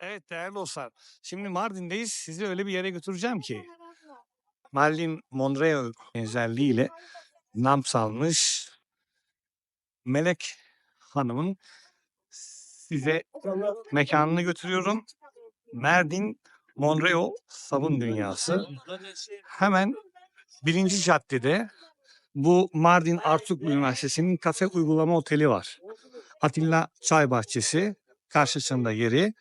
Evet değerli dostlar. Şimdi Mardin'deyiz. Sizi öyle bir yere götüreceğim ki. Marilyn Monroe benzerliğiyle nam salmış Melek Hanım'ın size mekanını götürüyorum. Mardin Monroe Sabun Dünyası. Hemen birinci caddede bu Mardin Artuk Üniversitesi'nin kafe uygulama oteli var. Atilla Çay Bahçesi karşısında yeri.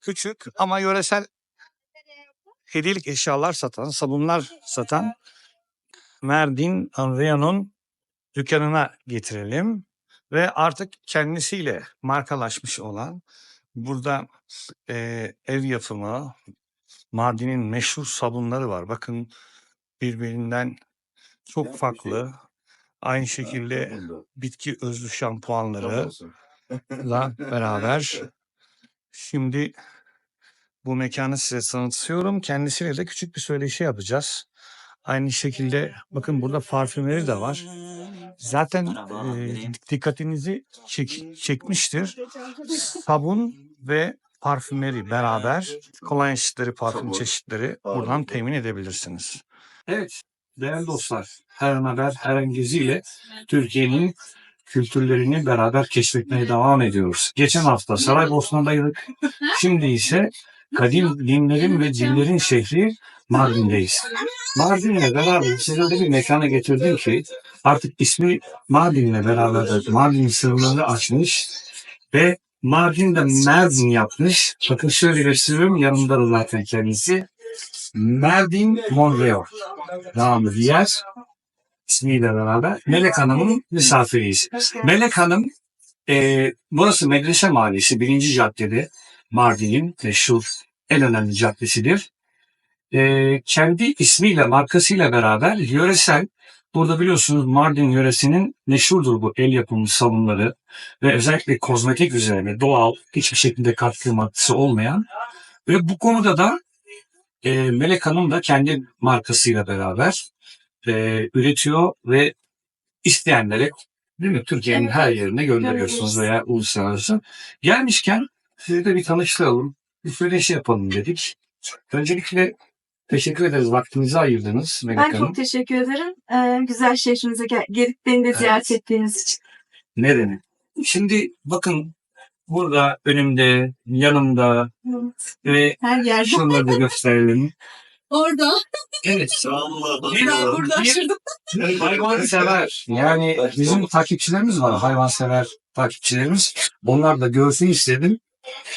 Küçük ama yöresel hediyelik eşyalar satan, sabunlar satan Mardin Anrea'nın dükkanına getirelim. Ve artık kendisiyle markalaşmış olan burada eee, ev yapımı Mardin'in meşhur sabunları var. Bakın birbirinden çok farklı. Aynı şekilde bitki özlü şampuanlarıyla beraber şimdi bu mekanı size tanıtıyorum. Kendisiyle de küçük bir söyleşi yapacağız. Aynı şekilde bakın burada parfümeri de var. Zaten e, dikkatinizi çek- çekmiştir. Sabun ve parfümeri beraber kolonya çeşitleri, parfüm Sabun, çeşitleri buradan temin edebilirsiniz. Evet değerli dostlar her haber her an geziyle Türkiye'nin kültürlerini beraber keşfetmeye devam ediyoruz. Geçen hafta Saraybosna'daydık. Şimdi ise kadim dinlerin ve dillerin şehri Mardin'deyiz. Mardin'le beraber size öyle bir mekana getirdim ki artık ismi Mardin'le beraber Mardin sırlarını açmış ve Mardin'de Mardin yapmış. Bakın şöyle gösteriyorum yanımda da zaten kendisi. Mardin Monreal. Devamlı bir yer. İsmiyle beraber Melek Hanım'ın misafiriyiz. Melek Hanım e, burası Medrese Mahallesi 1. caddede Mardin'in meşhur en önemli caddesidir. E, kendi ismiyle markasıyla beraber yöresel burada biliyorsunuz Mardin yöresinin meşhurdur bu el yapımı sabunları ve özellikle kozmetik üzerine doğal hiçbir şekilde katkı maddesi olmayan ve bu konuda da e, Melek Hanım da kendi markasıyla beraber e, üretiyor ve isteyenlere değil mi Türkiye'nin Evet, her yerine gönderiyorsunuz veya uluslararası. Gelmişken sizi de bir tanıştıralım. Bir söyleşi yapalım dedik. Öncelikle teşekkür ederiz vaktinizi ayırdınız Melek Ben Hanım. çok teşekkür ederim. Ee, güzel şehrimize gel- gelip beni de ziyaret ettiğiniz için. Ne demek? Şimdi bakın burada önümde, yanımda ve Her yerde. şunları da gösterelim. Orada. Evet. Burada aşırdım. hayvan sever. Yani bizim takipçilerimiz var. Hayvan sever takipçilerimiz. Onlar da görsün istedim.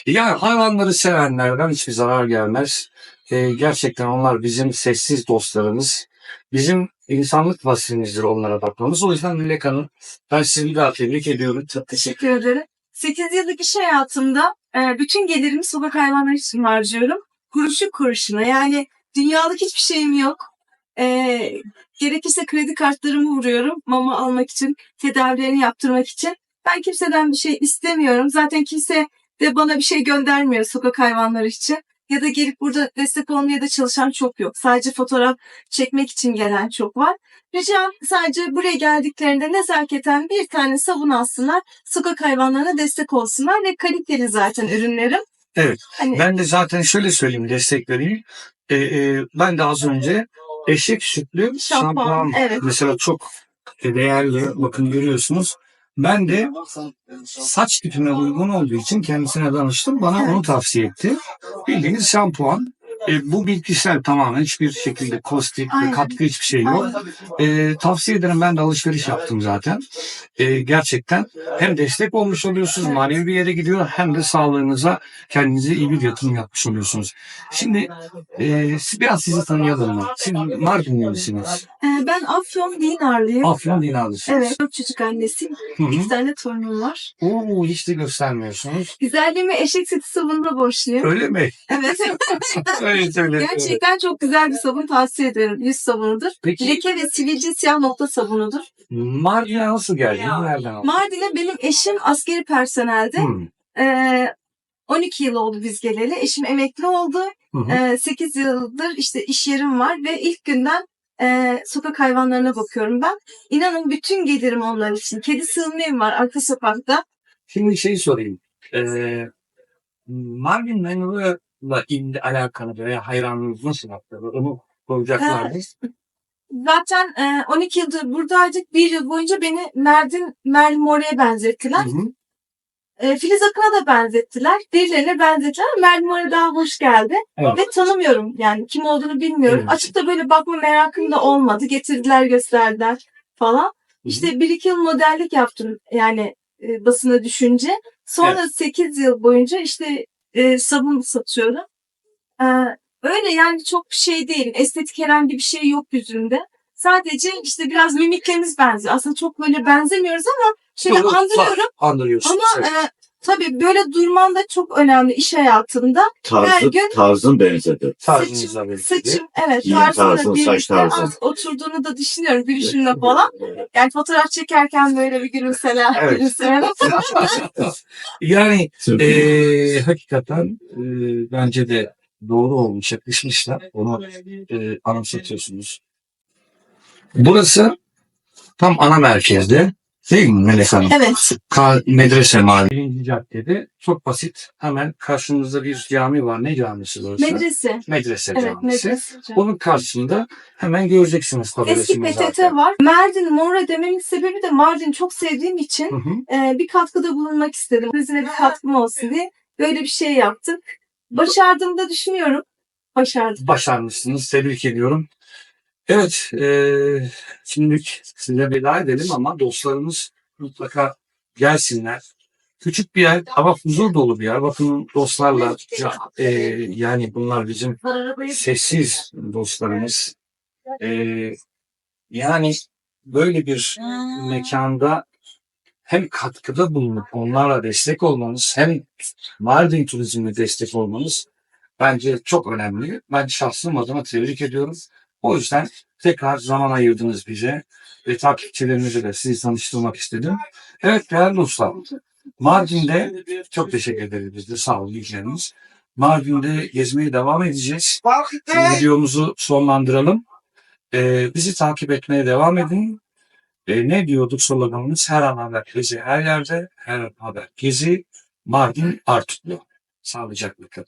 Yani hayvanları sevenlerden hiçbir zarar gelmez. Ee, gerçekten onlar bizim sessiz dostlarımız. Bizim insanlık vasilimizdir onlara bakmamız. O yüzden Melek Hanım ben sizi bir daha tebrik ediyorum. Çok Teşekkür ederim. 8 yıllık iş hayatımda e, bütün gelirimi sokak hayvanları için harcıyorum. Kuruşu kuruşuna. Yani dünyalık hiçbir şeyim yok. E, gerekirse kredi kartlarımı vuruyorum mama almak için, tedavilerini yaptırmak için. Ben kimseden bir şey istemiyorum. Zaten kimse de bana bir şey göndermiyor sokak hayvanları için. Ya da gelip burada destek olmaya da çalışan çok yok. Sadece fotoğraf çekmek için gelen çok var. Ricam sadece buraya geldiklerinde nezaketen bir tane sabun alsınlar. Sokak hayvanlarına destek olsunlar ve kaliteli zaten ürünlerim. Evet. Hani Ben de zaten şöyle söyleyeyim destek vereyim. Ee, e, ben de az önce eşek sütlü Şampuan, şampuan evet. mesela çok değerli bakın görüyorsunuz. Ben de saç tipime uygun olduğu için kendisine danıştım. Bana onu tavsiye etti. Bildiğiniz şampuan. E, bu bitkisel tamamen hiçbir şekilde kostik ve Aynen. katkı hiçbir şey yok. E, tavsiye ederim ben de alışveriş yaptım zaten. E, gerçekten hem destek olmuş oluyorsunuz manevi bir yere gidiyor hem de sağlığınıza kendinize iyi bir yatırım yapmış oluyorsunuz. Şimdi e, siz- biraz sizi tanıyalım mı? Siz Mardinli misiniz? e, ben Afyon Dinarlıyım. Afyon dinalısınız. Evet, dört çocuk annesiyim. Hı hı. İki tane torunum var. Oo, hiç de göstermiyorsunuz. Güzelliğimi eşek sütü sabununa borçluyum. Öyle mi? Evet. Gerçekten çok güzel bir sabun tavsiye ederim. Yüz sabunudur. Peki Leke ve sivilce siyah nokta sabunudur. Mardin'e nasıl geldin? Nereden aldın? Mardin'e benim eşim askeri personelde. Hmm. Ee, 12 yıl oldu biz geleli. Eşim emekli oldu. Hı hı. Ee, 8 yıldır işte iş yerim var ve ilk günden e, sokak hayvanlarına bakıyorum ben. İnanın bütün gelirim onlar için. Kedi sığınma evim var arka sokakta. Şimdi şey sorayım. Ee, Mardin Menur'la ilgili alakalı veya hayranlığınız nasıl arttı? Onu soracaklardı. Zaten e, 12 yıldır buradaydık. Bir yıl boyunca beni Merdin Merlin More'ye benzettiler. Hı hı. E, Filiz Akın'a da benzettiler. Birilerine benzettiler. Merlin More daha hoş geldi. Evet. Ve tanımıyorum yani kim olduğunu bilmiyorum. Evet. Açıp da böyle bakma merakım da olmadı. Getirdiler gösterdiler falan. İşte bir iki yıl modellik yaptım yani e, basına düşünce. Sonra 8 yıl boyunca işte e, sabun satıyorum. E, öyle yani çok şey değil. Estetik herhangi bir şey yok yüzümde. Sadece işte biraz mimiklerimiz benziyor. Aslında çok böyle benzemiyoruz ama şöyle Yok, yok, andırıyorum. Andırıyorsunuz. Ama evet. e, tabii böyle durman da çok önemli iş hayatında. Her Tarzı, gün- tarzın benzedi. Tarzınızla birlikte. Saçım evet Giyim tarzımla tarzın, saç birlikte tarzın. az oturduğunu da düşünüyorum gülüşümle falan. Yani fotoğraf çekerken böyle bir gülümseler, Evet. gülümseler yani Çok iyi. Ee, hakikaten e, bence de doğru olmuş, yakışmışlar. Onu e, anımsatıyorsunuz. Burası tam ana merkezde. Değil mi Melek Hanım? Evet. Ka- medrese mahalle. Birinci caddede çok basit. Hemen karşımızda bir cami var. Ne camisi burası? Medrese. medrese Evet camisi. medrese. Onun karşısında hemen göreceksiniz Eski PTT zaten. var. Mardin Mora dememin sebebi de Mardin'i çok sevdiğim için Hı hı. e, bir katkıda bulunmak istedim. Sizine bir katkım olsun diye böyle bir şey yaptık. Başardığımı da düşünüyorum. Başardım. başarmışsınız. Tebrik ediyorum. Evet, eee şimdilik size veda edelim ama dostlarımız mutlaka gelsinler. Küçük bir yer ama huzur dolu bir yer. Bakın dostlarla eee, yani bunlar bizim sessiz dostlarımız. Eee, yani böyle bir mekanda hem katkıda bulunup onlarla destek olmanız hem Mardin turizmine destek olmanız bence çok önemli. Ben şahsım adına tebrik ediyorum. O yüzden tekrar zaman ayırdınız bize ve takipçilerimize de sizi tanıştırmak istedim. Evet değerli dostlar, Mardin'de çok teşekkür ederiz biz de sağ olun ilgileriniz. Mardin'de gezmeye devam edeceğiz. Videomuzu sonlandıralım. Ee, bizi takip etmeye devam edin. Ee, ne diyorduk sloganımız? Her an haber gezi her yerde, her haber gezi Mardin Artuklu. Sağlıcakla kalın.